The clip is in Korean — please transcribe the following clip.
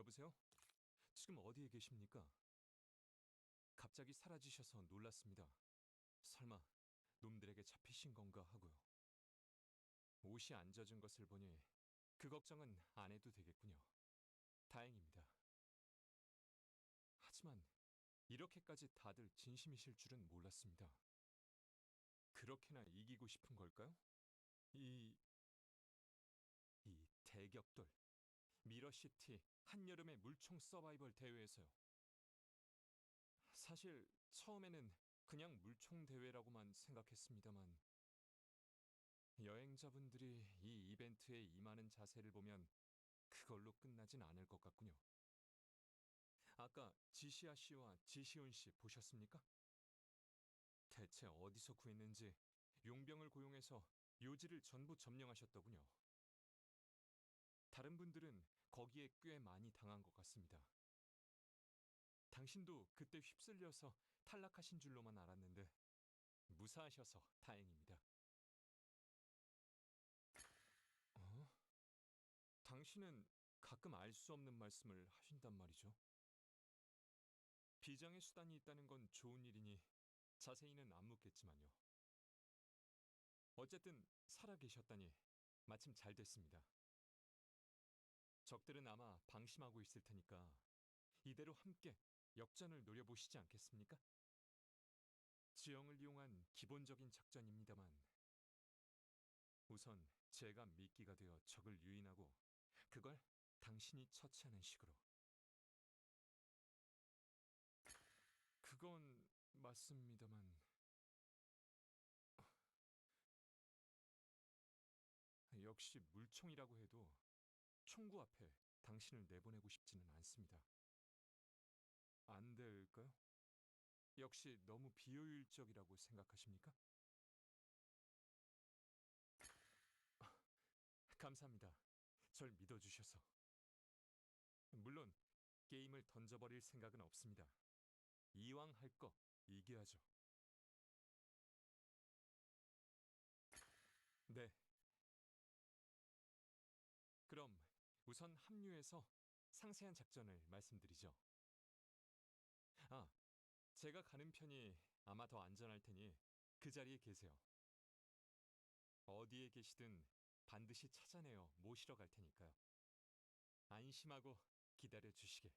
여보세요? 지금 어디에 계십니까? 갑자기 사라지셔서 놀랐습니다. 설마 놈들에게 잡히신 건가 하고요. 옷이 안 젖은 것을 보니 그 걱정은 안 해도 되겠군요. 다행입니다. 하지만 이렇게까지 다들 진심이실 줄은 몰랐습니다. 그렇게나 이기고 싶은 걸까요? 이, 이 대격돌, 미러시티 한여름의 물총 서바이벌 대회에서요. 사실 처음에는 그냥 물총 대회라고만 생각했습니다만 여행자분들이 이 이벤트에 임하는 자세를 보면 그걸로 끝나진 않을 것 같군요. 아까 지시아 씨와 지시온 씨 보셨습니까? 대체 어디서 구했는지 용병을 고용해서 요지를 전부 점령하셨더군요. 다른 분들은 거기에 꽤 많이 당한 것 같습니다. 당신도 그때 휩쓸려서 탈락하신 줄로만 알았는데 무사하셔서 다행입니다. 어? 당신은 가끔 알 수 없는 말씀을 하신단 말이죠. 비장의 수단이 있다는 건 좋은 일이니 자세히는 안 묻겠지만요. 어쨌든 살아 계셨다니 마침 잘 됐습니다. 적들은 아마 방심하고 있을 테니까 이대로 함께 역전을 노려보시지 않겠습니까? 지형을 이용한 기본적인 작전입니다만 우선 제가 미끼가 되어 적을 유인하고 그걸 당신이 처치하는 식으로 그건 맞습니다만 역시 물총이라고 해도 총구 앞에 당신을 내보내고 싶지는 않습니다. 안 될까요? 역시 너무 비효율적이라고 생각하십니까? 감사합니다. 절 믿어주셔서. 물론 게임을 던져버릴 생각은 없습니다. 이왕 할 거 이겨야죠. 네. 우선 합류해서 상세한 작전을 말씀드리죠. 아, 제가 가는 편이 아마 더 안전할 테니 그 자리에 계세요. 어디에 계시든 반드시 찾아내어 모시러 갈 테니까요. 안심하고 기다려 주시길.